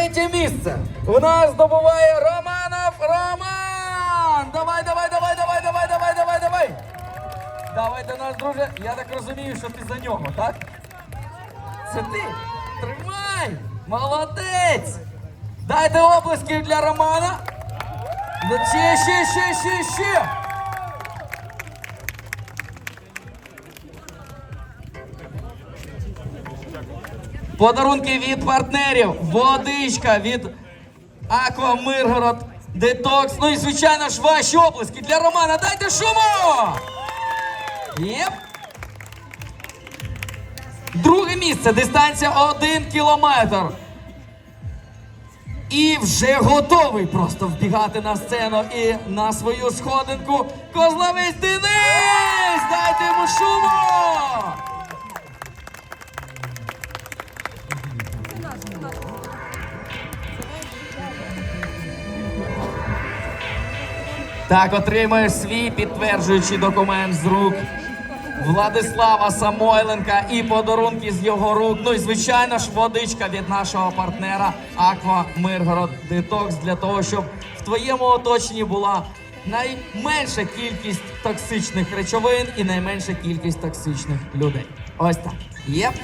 Третє місце у нас здобуває Романов Роман! Давай, давай, давай, давай, давай, давай, давай, давай! Давай до нас, друже. Я так розумію, що ти за нього, так? Це ти? Тримай! Молодець! Дайте оплесків для Романа. Ну, Ще, ще, ще, ще, ще! Подарунки від партнерів, водичка від Аква Миргород, Детокс. Ну і звичайно ж ваші оплески для Романа. Дайте шуму! Єп. Друге місце. Дистанція 1 кілометр. І вже готовий просто вбігати на сцену і на свою сходинку. Козловець Денис! Дайте йому шуму! Так, отримуєш свій підтверджуючий документ з рук Владислава Самойленка і подарунки з його рук. Ну і звичайно ж, водичка від нашого партнера Аква Миргород Детокс для того, щоб в твоєму оточенні була найменша кількість токсичних речовин і найменша кількість токсичних людей. Ось так. Єп.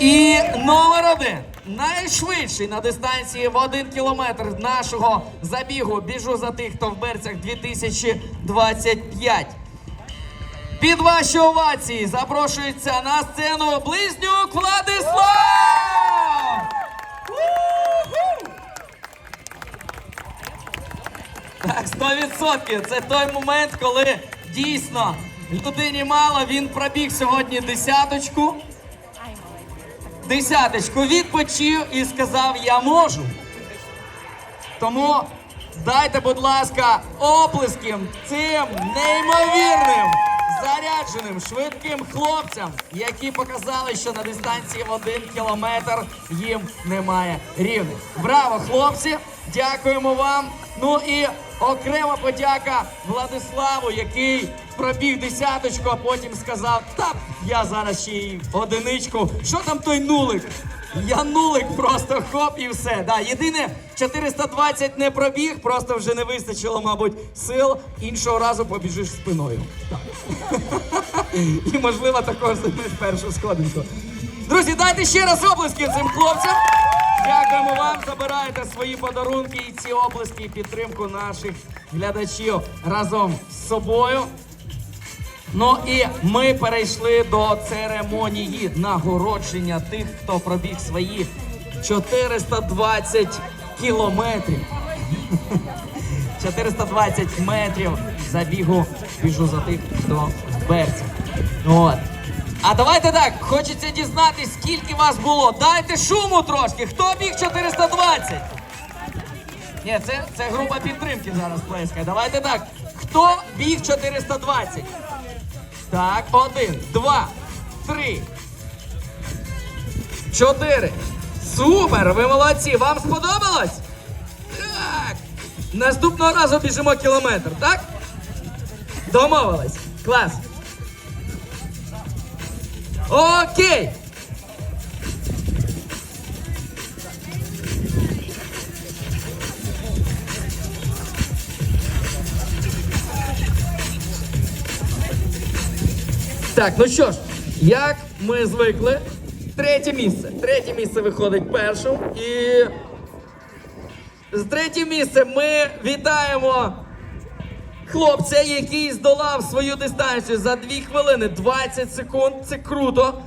І номер один. Найшвидший на дистанції в один кілометр нашого забігу. Біжу за тих, хто в берцях 2025. Під ваші овації запрошується на сцену близнюк Владислав! Так, 100%. Це той момент, коли дійсно людині мало, він пробіг сьогодні десяточку. Десяточку відпочив і сказав, я можу. Тому дайте, будь ласка, оплесків цим неймовірним, зарядженим, швидким хлопцям, які показали, що на дистанції в один кілометр їм немає рівних. Браво, хлопці! Дякуємо вам. Ну і окрема подяка Владиславу, який пробіг десяточку, а потім сказав: та я зараз ще й одиничку. Що там той нулик? Я нулик просто хоп і все. Да, єдине 420 не пробіг, просто вже не вистачило, мабуть, сил. Іншого разу побіжиш спиною. Так. І можливо також займеш першу сходинку. Друзі, дайте ще раз оплесків цим хлопцям. Дякуємо вам. Забирайте свої подарунки і ці оплески і підтримку наших глядачів разом з собою. Ну і ми перейшли до церемонії нагородження тих, хто пробіг свої 420 кілометрів. 420 метрів забігу біжу за тих, хто в берці. От. А давайте так, хочеться дізнатись, скільки вас було. Дайте шуму трошки. Хто біг 420? Ні, це, це група підтримки зараз плескає. Давайте так. Хто біг 420? Так, один, два, три, чотири. Супер! Ви молодці! Вам сподобалось? Так. Наступного разу біжимо кілометр, так? Домовились. Клас. Окей. Так, ну що ж, як ми звикли, третє місце. Третє місце виходить першим. І з третє місце ми вітаємо хлопця, який здолав свою дистанцію за 2 хвилини 20 секунд. Це круто.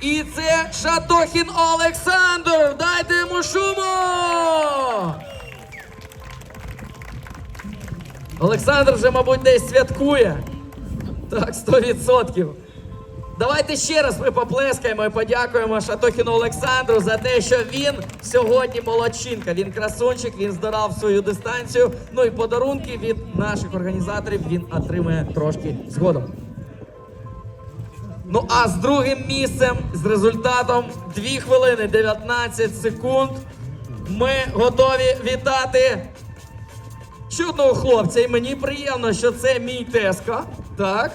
І це Шатохін Олександр. Дайте йому шуму! Олександр вже, мабуть, десь святкує. Так, 100%. Давайте ще раз ми поплескаємо і подякуємо Шатохіну Олександру за те, що він сьогодні молодчинка. Він красунчик, він здорав свою дистанцію. Ну і подарунки від наших організаторів він отримає трошки згодом. Ну а з другим місцем, з результатом 2 хвилини 19 секунд, ми готові вітати чудного хлопця. І мені приємно, що це мій Теска. Так.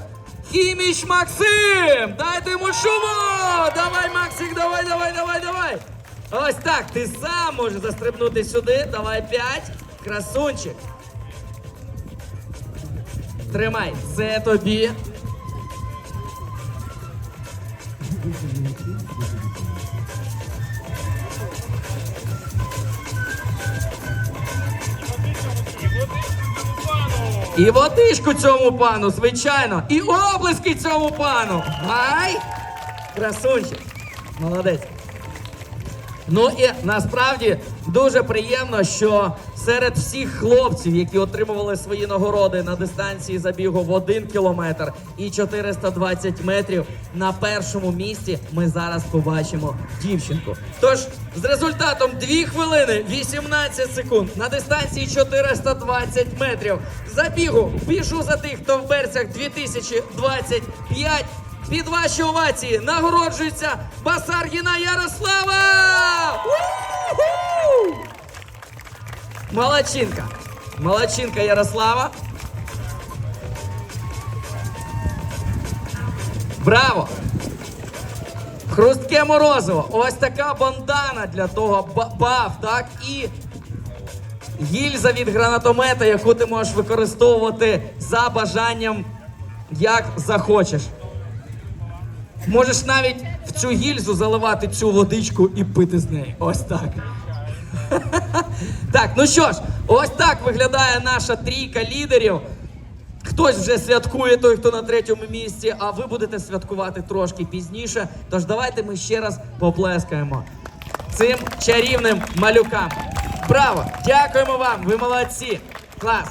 Хіміч Максим! Дайте йому шуму! Давай, Максик, давай, давай, давай, давай! Ось так, ти сам можеш застрибнути сюди. Давай п'ять. Красунчик. Тримай, це тобі. І водичку цьому пану, звичайно. І облиски цьому пану. Май! Красунчик. Молодець. Ну і насправді дуже приємно, що серед всіх хлопців, які отримували свої нагороди на дистанції забігу в 1 кілометр і 420 метрів, на першому місці ми зараз побачимо дівчинку. Тож з результатом 2 хвилини 18 секунд на дистанції 420 метрів забігу біжу за тих, хто в берцях 2025 під ваші овації нагороджується Басаргіна Ярослава! Молодчинка! Молодчинка Ярослава. Браво! Хрустке морозиво. Ось така бандана для того ба- баф, так? І гільза від гранатомета, яку ти можеш використовувати за бажанням, як захочеш. Можеш навіть в цю гільзу заливати цю водичку і пити з неї. Ось так. Так, ну що ж, ось так виглядає наша трійка лідерів. Хтось вже святкує той, хто на третьому місці, а ви будете святкувати трошки пізніше. Тож давайте ми ще раз поплескаємо цим чарівним малюкам. Браво! Дякуємо вам! Ви молодці! Клас!